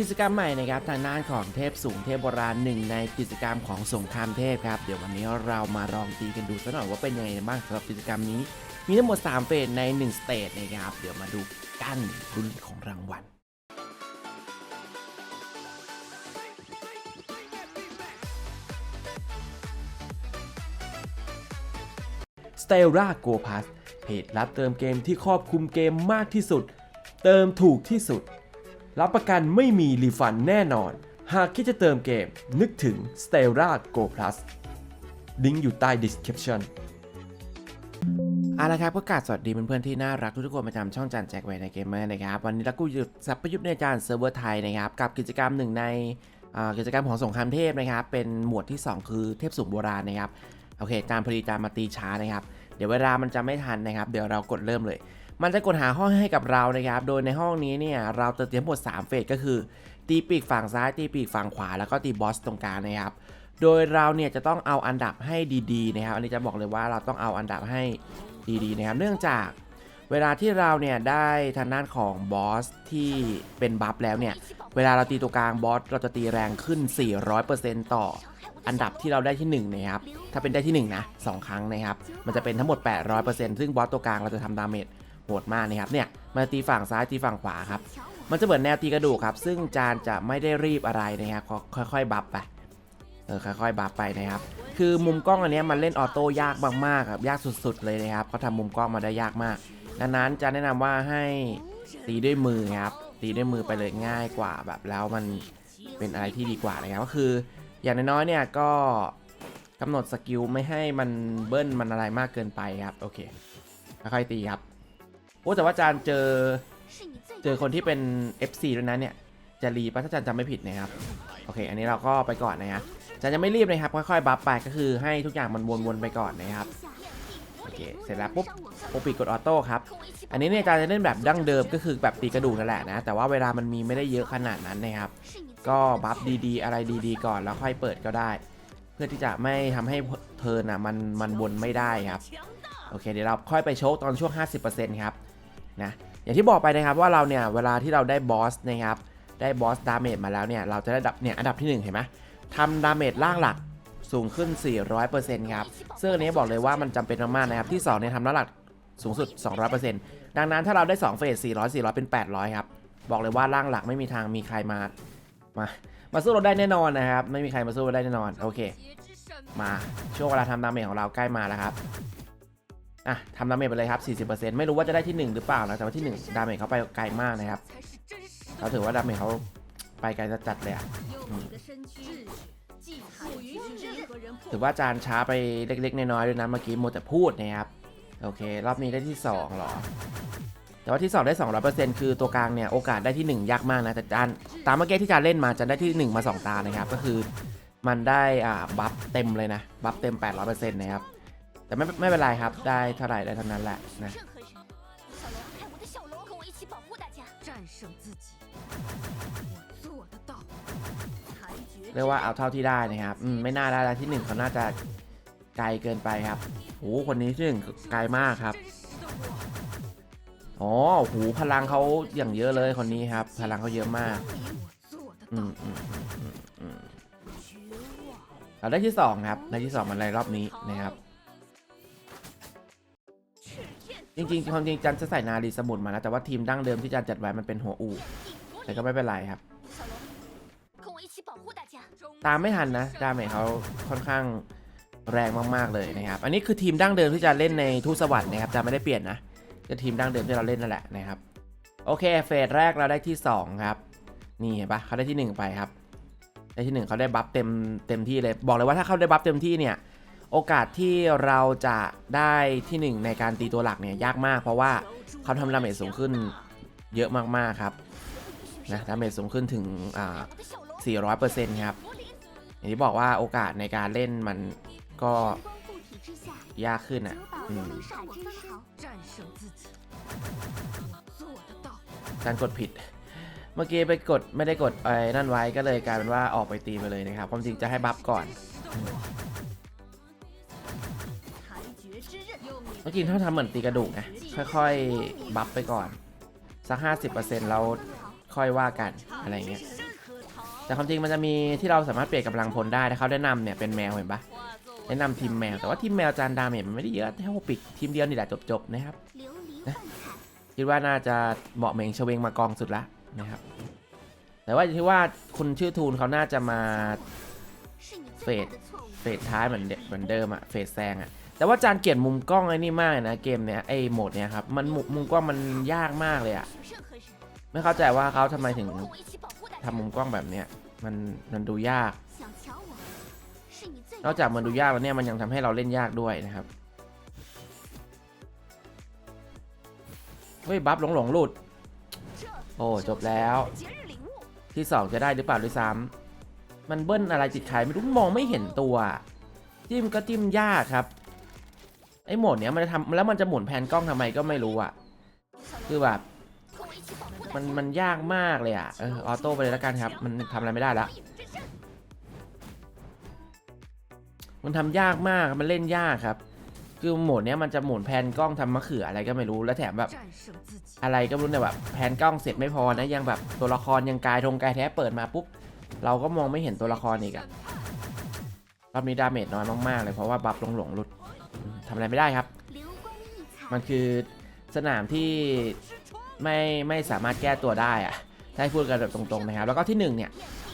กิจกรรมใหม่นะครับทางด้านของเทพสูงเทพโบราณหนึ่งในกิจกรรมของสงครามเทพครับ เดี๋ยววันนี้เรามาลองตีกันดูสักหน่อยว่าเป็นยังไงบ้างสำหรับกิจกรรมนี้ มีทั้งหมด 3 เฟสใน 1 สเตจนะครับ เดี๋ยวมาดูกันรุ่นของรางวัล s t e l l a Go Pass เพจรับเติมเกมที่ครอบคลุมเกมมากที่สุด เติมถูกที่สุด รับประกันไม่มีรีฟันแน่นอน หากคิดจะเติมเกม นึกถึง s t e l l a Go Plus ลิงก์อยู่ใต้ description เอาละครับก็กราบสวัสดีเพื่อนๆที่น่ารักทุกๆคนประจำช่องจันแจ็คไว้ในเกมเมอร์นะครับ วันนี้เราก็อยู่สับประยุทธ์ในจานเซิร์ฟเวอร์ไทยนะครับ กับกิจกรรมหนึ่งในกิจกรรมของสงครามเทพนะครับ เป็นหมวดที่ 2 คือเทพสุขโบราณนะครับ โอเค จานพอดีจานมาตีช้านะครับ เดี๋ยวเวลามันจะไม่ทันนะครับ เดี๋ยวเรากดเริ่มเลย มันจะกดหาห้องให้กับเรานะครับ โดยในห้องนี้เนี่ยเราจะเตรียมหมด 3 เฟสก็คือ ตีปีกฝั่งซ้าย ตีปีกฝั่งขวา แล้วก็ตีบอสตรงกลางนะครับ โดยเราเนี่ยจะต้องเอาอันดับให้ดีๆนะครับ อันนี้จะบอกเลยว่าเราต้องเอาอันดับให้ดีๆนะครับ เนื่องจากเวลาที่เราเนี่ยได้ทางด้านของบอสที่เป็นบัฟแล้วเนี่ย เวลาเราตีตัวกลางบอสเราจะตีแรงขึ้น 400%ต่ออันดับที่เราได้ที่ 1 นะครับ ถ้าเป็นได้ที่ 1 นะ 2 ครั้งนะครับ มันจะเป็นทั้งหมด 800%ซึ่งบอสตัวกลางเราจะทำดาเมจ โหดมากนะครับเนี่ยมันตีฝั่งซ้ายตีฝั่งขวาครับมันจะเหมือนแนวตีกระดูกครับ ซึ่งจานจะไม่ได้รีบอะไรนะครับค่อยๆ บัฟไปเออค่อยๆบัฟไปนะครับคือมุมกล้องอันนี้มันเล่นออโต้ยากมากๆครับยากสุดๆเลยนะครับเขาทำมุมกล้องมาได้ยากมากดังนั้นจะแนะนำว่าให้ตีด้วยมือครับตีด้วยมือไปเลยง่ายกว่าแบบแล้วมันเป็นอะไรที่ดีกว่านะครับก็คือ อย่างน้อยๆเนี่ยก็กำหนดสกิลไม่ให้มันเบิ้ลมันอะไรมากเกินไปครับโอเคค่อยๆตีครับ โอ้แต่ว่าจานเจอเจอคนที่เป็น FC ด้วยนะเนี่ยจะรีปะถ้าจานจำไม่ผิดนะครับโอเค อันนี้เราก็ไปก่อนนะครับจานจะไม่รีบนะครับค่อยๆบัฟไปก็คือให้ทุกอย่างมันวนๆไปก่อนนะครับโอเคเสร็จแล้วปุ๊บปุ๊บปิดกดออโต้ครับอันนี้เนี่ยจานจะเล่นแบบดั้งเดิมก็คือแบบตีกระดูกนั่นแหละนะแต่ว่าเวลามันมีไม่ได้เยอะขนาดนั้นนะครับก็บัฟดีๆ อะไรดีๆ ก่อนแล้วค่อยเปิดก็ได้ เพื่อที่จะไม่ทำให้เทิร์นอะมันมันวนไม่ได้ครับโอเคเดี๋ยวเราค่อยไปโชคตอนช่วง 50%ครับ นะอย่างที่บอกไปนะครับว่าเราเนี่ยเวลาที่เราได้บอสนะครับได้บอสดาเมจมาแล้วเนี่ยเราจะได้ดับเนี่ยอันดับที่ 1 เห็นไหมทำดาเมจล่างหลักสูงขึ้น 400%ครับซึ่งอันนี้บอกเลยว่ามันจำเป็นมากๆนะครับที่2เนี่ยทำล่างหลักสูงสุด 200%ดังนั้นถ้าเราได้ 2 เฟส 400 400 เป็น 800 ครับ บอกเลยว่าล่างหลักไม่มีทางมีใครมา มา มาสู้เราได้แน่นอนนะครับ ไม่มีใครมาสู้เราได้แน่นอน โอเค มาช่วงเวลาทำดาเมจของเราใกล้มาแล้วครับ อะทำดาเมจไปเลยครับ 40%ไม่รู้ว่าจะได้ที่ 1 หรือเปล่านะ แต่ว่าที่ 1 ดาเมจเขาไปไกลมากนะครับเราถือว่าดาเมจเขาไปไกลจะจัดเลยอะถือว่าจานช้าไปเล็กๆ น้อยๆด้วยนะ เมื่อกี้หมดแต่พูดนะครับ โอเค รอบนี้ได้ที่2หรอ แต่ว่าที่สองได้200%คือตัวกลางเนี่ย โอกาสได้ที่ 1 ยากมากนะ แต่จานตามเมื่อกี้ที่จานเล่นมาจานได้ที่ 1 มา 2 ตานะครับ ก็คือมันได้อ่าบัฟเต็มเลยนะ บัฟเต็ม 800%นะครับ แต่ไม่ไม่เป็นไรครับ ได้เท่าไหร่ได้เท่านั้นแหละนะเรียกว่าเอาเท่าที่ได้นะครับมไม่น่าได้แล้วที่หนึ่งเขาน่าจะไกลเกินไปครับโอ้คนนี้ที่หนึ่งไกลมากครับอ๋อหูพลังเขาอย่างเยอะเลยคนนี้ครับ พลังเขาเยอะมากอืมอืมเราได้ที่สองครับได้ที่สองมันอะไรรอบนี้นะครับ จริงๆความจริงจันจะใส่นารีสมุดมานะแต่ว่าทีมดั้งเดิมที่จันจัดไว้มันเป็นหัวอูแต่ก็ไม่เป็นไรครับ ตามไม่ทันนะดาเมจเขาค่อนข้างแรงมากๆเลยนะครับ อันนี้คือทีมดั้งเดิมที่จะเล่นในทูสวรรค์นะครับจะไม่ได้เปลี่ยนนะก็ทีมดั้งเดิมที่เราเล่นนั่นแหละนะครับ โอเคเฟสแรกเราได้ที่ 2 ครับ นี่เห็นปะเขาได้ที่ 1 ไปครับได้ที่ 1เขาได้บัฟเต็มเต็มที่เลย บอกเลยว่าถ้าเขาได้บัฟเต็มที่เนี่ย โอกาสที่เราจะได้ที่ 1 ในการตีตัวหลักเนี่ยยากมาก เพราะว่าเขาทำดาเมจสูงขึ้นเยอะมากๆครับนะดาเมจสูงขึ้นถึงอ่า400%ครับอย่างที่บอกว่าโอกาสในการเล่นมันก็ยากขึ้นอะการกดผิด เมื่อกี้ไปกดไม่ได้กดไอ้นั่นไว้ก็เลยกลายเป็นว่าออกไปตีไปเลยนะครับความจริงจะให้บัฟก่อน เมื่อกี้ถ้าทำเหมือนตีกระดูกนะค่อยๆ บัฟไปก่อน สักห้าสิบเปอร์เซ็นต์เราค่อยว่ากันอะไรเงี้ยแต่ความจริงมันจะมีที่เราสามารถเปลี่ยนกำลังพลได้ถ้าเขาแนะนำเนี่ยเป็นแมวเห็นปะแนะนำทีมแมวแต่ว่าทีมแมวจานดาเมจมันไม่ได้เยอะแค่หกปิกทีมเดียวนี่แหละจบๆนะครับนะคิดว่าน่าจะเหมาะเมงเชเวงมากองสุดละนะครับ แต่ว่าที่ว่าคุณชื่อทูนเขาน่าจะมาเฟดเฟดท้ายเหมือนเหมือนเดิมอะเฟดแซงอะ แต่ว่าจานเกลียดมุมกล้องไอ้นี่มากนะเกมเนี้ยไอ้โหมดเนี้ยครับมันมุมกล้องมันยากมากเลยอะไม่เข้าใจว่าเขาทำไมถึงทำมุมกล้องแบบเนี้ยมันมันดูยาก นอกจากมันดูยากแล้วเนี่ยมันยังทำให้เราเล่นยากด้วยนะครับเฮ้ยบัฟหลงหลงหลุด โอ้จบแล้ว ที่สองจะได้หรือเปล่าด้วยซ้ำมันเบิ้ลอะไรจิตขายไม่รู้มองไม่เห็นตัว จิ้มก็จิ้มยากครับ ไอ้โหมดเนี้ยมันจะทำแล้วมันจะหมุนแผนกล้องทำไมก็ไม่รู้อะคือแบบมันมันยากมากเลยอะเออออโต้ไปเลยแล้วกันครับ มันทำอะไรไม่ได้ละมันทำยากมากมันเล่นยากครับ คือโหมดเนี้ยมันจะหมุนแผนกล้องทำมะเขืออะไรก็ไม่รู้แล้วแถมแบบ อะไรก็รู้แต่แบบแผนกล้องเสร็จไม่พอนะยังแบบตัวละครยังกายทงกายแท้เปิดมาปุ๊บเราก็มองไม่เห็นตัวละครอีกอะรอบนี้ดาเมจน้อยมากๆเลยเพราะว่าบัฟหลงหลงหลุด ทำอะไรไม่ได้ครับ มันคือสนามที่ไม่ไม่สามารถแก้ตัวได้อะถ้าพูดกันแบบตรงๆนะครับ แล้วก็ที่ 1 เนี่ย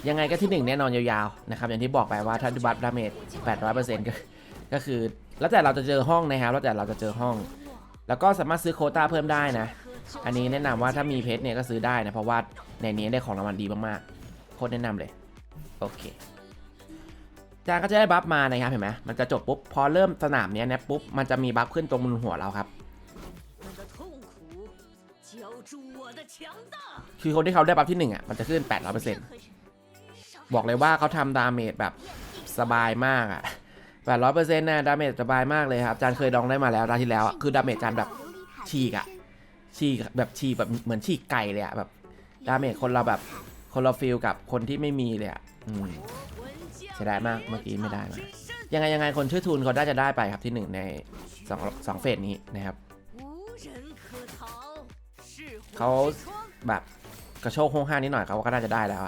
ยังไงก็ที่ 1 แน่นอนยาวๆนะครับ อย่างที่บอกไปว่าถ้าดูบัตรดาเมจ800%ก็ก็คือ แล้วแต่เราจะเจอห้องนะครับ แล้วแต่เราจะเจอห้อง แล้วก็สามารถซื้อโคต้าเพิ่มได้นะ อันนี้แนะนำว่าถ้ามีเพชรเนี่ยก็ซื้อได้นะ เพราะว่าในนี้ได้ของรางวัลดีมากๆ โคตรแนะนำเลย โอเค จานก็จะได้บัฟมานะครับเห็นไหมมันจะจบปุ๊บพอเริ่มสนามเนี้ยนะปุ๊บมันจะมีบัฟขึ้นตรงบนหัวเราครับคือคนที่เขาได้บัฟที่1อะมันจะขึ้น 800%บอกเลยว่าเขาทำดาเมจแบบสบายมากอะ800%นะดาเมจสบายมากเลยครับจานเคยดองได้มาแล้วราที่แล้วอะคือดาเมจจานแบบฉีกอะฉีกแบบฉีกแบบเหมือนฉีกไก่เลยอะแบบดาเมจคนเราแบบคนเราฟิลกับคนที่ไม่มีเลยอะ สียดายมากเมื่อกี้ไม่ได้มายังไงยังไงคนชื่อทูนเขาได้จะได้ไปครับที่ 1 ใน2 2เฟสนี้นะครับเขาแบบกระโชกโค้งห้านิดหน่อยเขาก็ได้จะได้แล้ว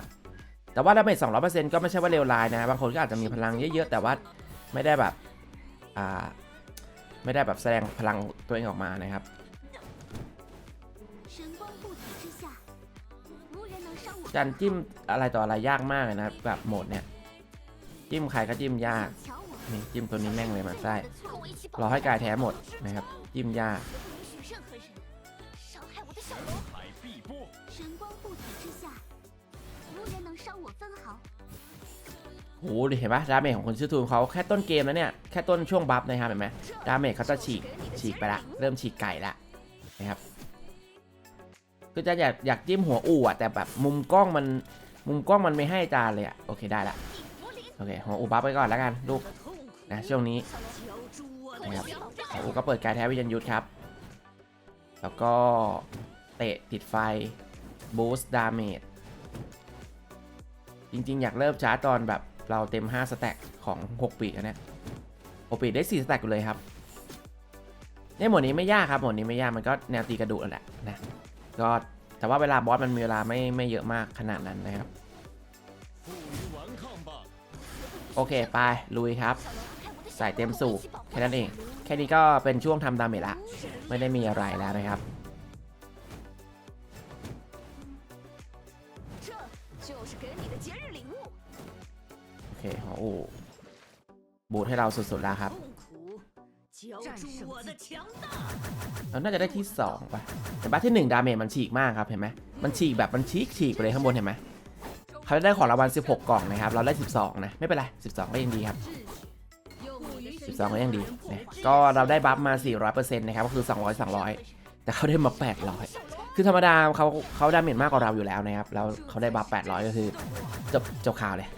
แต่ว่าถ้าเป็นสองร้อยเปอร์เซ็นต์ก็ไม่ใช่ว่าเลวร้ายนะ บางคนก็อาจจะมีพลังเยอะๆ แต่ว่าไม่ได้แบบอ่าไม่ได้แบบแสดงพลังตัวเองออกมานะครับการจิ้มอะไรต่ออะไรยากมากเลยนะแบบโหมดเนี่ย จิ้มใครก็จิ้มยากนี่จิ้มตัวนี้แม่งเลยมาไส้รอให้กายแท้หมดนะครับ จิ้มยากโอ้โหเห็นปะดาเมจของคนชื่อทูนเขาแค่ต้นเกมนะเนี่ย แค่ต้นช่วงบัฟนะครับเห็นไหมดาเมจเขาจะฉีกฉีกไปละ เริ่มฉีกไก่ละนะครับคือจะอยากอยากจิ้มหัวอู่อะแต่แบบมุมกล้องมันมุมกล้องมันไม่ให้จานเลยอะโอเคได้ละ โอเคหอูบัฟไปก่อนแล้วกันลูกนะช่วงนี้นะครับอูก็เปิดการแท้วิญญยุทธครับ แล้วก็เตะติดไฟบูสต์ดาเมจจริงๆ อยากเริ่มช้าตอนแบบเราเต็ม 5 สแต็กของ 6 ปีนะเนี่ย6ปีได้ 4 สแต็กูเลยครับในหมวดนี้ไม่ยากครับหมวดนี้ไม่ยากมันก็แนวตีกระดูกแหละนะก็แต่ว่าเวลาบอสมันมีเวลาไม่ไม่เยอะมากขนาดนั้นนะครับ โอเค ไป ลุยครับ ใส่เต็มสูบแค่นั้นเอง แค่นี้ก็เป็นช่วงทำดาเมจละ ไม่ได้มีอะไรแล้วนะครับ โอเคหโอ้บูทให้เราสุดๆแล้วครับเราน่าจะได้ที่2ป่ะแต่บ้าที่ 1 ดาเมจมันฉีกมากครับ เห็นไหมมันฉีกแบบมันฉีกฉีกไปเลยข้างบนเห็นไหม เขาได้ของรางวัล 16 กล่องนะครับ เราได้ 12 นะ ไม่เป็นไร 12 ก็ยังดีครับ 12 ก็ยังดีนะก็เราได้บัฟมา 400%นะครับ ก็คือ 200 200 แต่เขาได้มา 800 คือธรรมดาเขาเขาได้เมนมากกว่าเราอยู่แล้วนะครับ แล้วเขาได้บัฟ 800 ก็คือจบจบข่าวเลย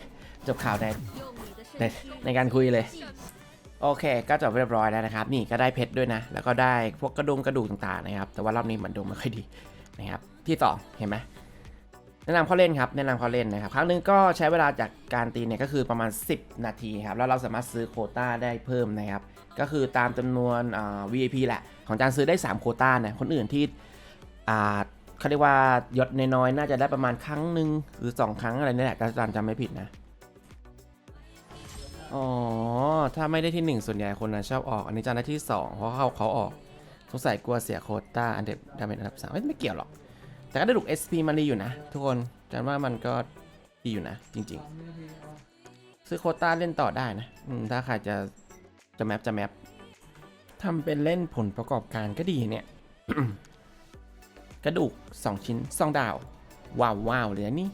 จบข่าวในในในการคุยเลย โอเค ก็จบเรียบร้อยแล้วนะครับ นี่ก็ได้เพชรด้วยนะ แล้วก็ได้พวกกระดุมกระดูกต่างๆนะครับ แต่ว่ารอบนี้เหมือนดวไม่ค่อยดีนะครับ ที่ต่อเห็นไหม แนะนำเขาเล่นครับแนะนำเขาเล่นนะครับครั้งหนึงก็ใช้เวลาจากการตีเนี่ยก็คือประมาณ 10 นาทีครับแล้วเราสามารถซื้อโคต้าได้เพิ่มนะครับก็คือตามจำนวนอ่า VIP แหละ ของจานซื้อได้ 3 โคต้านะคนอื่นที่อ่าเขาเรียกว่ายศน้อยๆน่าจะได้ประมาณครั้งหนึ่งหรือสองครั้งอะไรนี่แหละถ้าจำจำไม่ผิดนะอ๋อ ถ้าไม่ได้ที่หนึ่งส่วนใหญ่คนนะชอบออก อันนี้จำได้ที่สองเพราะเขาเขาออกสงสัยกลัวเสียโคต้าอันเดับดาเมจอันดับสามไม่เกี่ยวหรอก แต่ก็ได้ลูก SP มันดีอยู่นะ ทุกคนจันว่ามันก็ดีอยู่นะ จริง ๆ ซื้อโคต้าเล่นต่อได้นะอืมถ้าใครจะจะแมปจะแมปทำเป็นเล่นผลประกอบการก็ดีเนี่ย กระดูก 2 ชิ้น 2 ดาว ว้าวว้าวเลยนะนี่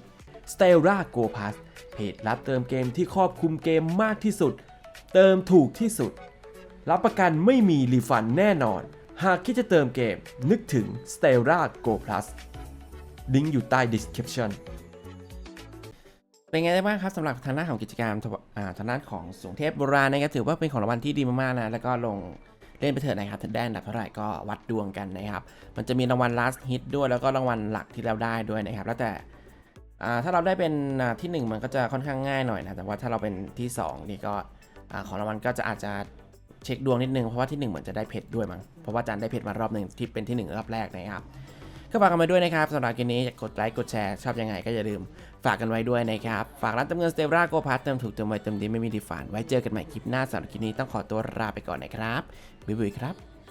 s t e l l a Go Pass เพจรับเติมเกมที่ครอบคลุมเกมมากที่สุด เติมถูกที่สุด รับประกันไม่มีรีฟันแน่นอน หากคิดจะเติมเกมนึกถึง s t e l l a Go Plus ลิงก์อยู่ใต้ description เป็นไงได้บ้างครับสำหรับทางด้านของกิจกรรมทางด้านของสวงเทพโบราณนะครับถือว่าเป็นของรางวัลที่ดีมากๆนะแล้วก็ลงเล่นไปเถอะนะครับถ้าได้อันดับเท่าไหร่ก็วัดดวงกันนะครับ มันจะมีรางวัล last hit ด้วยแล้วก็รางวัลหลักที่เราได้ด้วยนะครับ แล้วแต่ถ้าเราได้เป็นอ่าที่ 1 มันก็จะค่อนข้างง่ายหน่อยนะแต่ว่าถ้าเราเป็นที่ 2 นี่ก็ของรางวัลก็จะอาจจะเช็คดวงนิดนึงเพราะว่าที่ 1 เหมือนจะได้เพชรด้วยมั้งเพราะว่าอาจารย์ได้เพชรมารอบหนึ่งที่เป็นที่ 1 รอบแรกนะครับ ก็ฝากกันไว้ด้วยนะครับสำหรับคลิปนี้กดไลค์กดแชร์ชอบยังไงก็อย่าลืมฝากกันไว้ด้วยนะครับ ฝากร้านเติมเงินสเตปราโกพาร์เติมถูกเติมไวเติมดีไม่มีดีฟานไว้เจอกันใหม่คลิปหน้าสำหรับคลิปนี้ต้องขอตัวลาไปก่อนนะครับบ๊ายบายครับ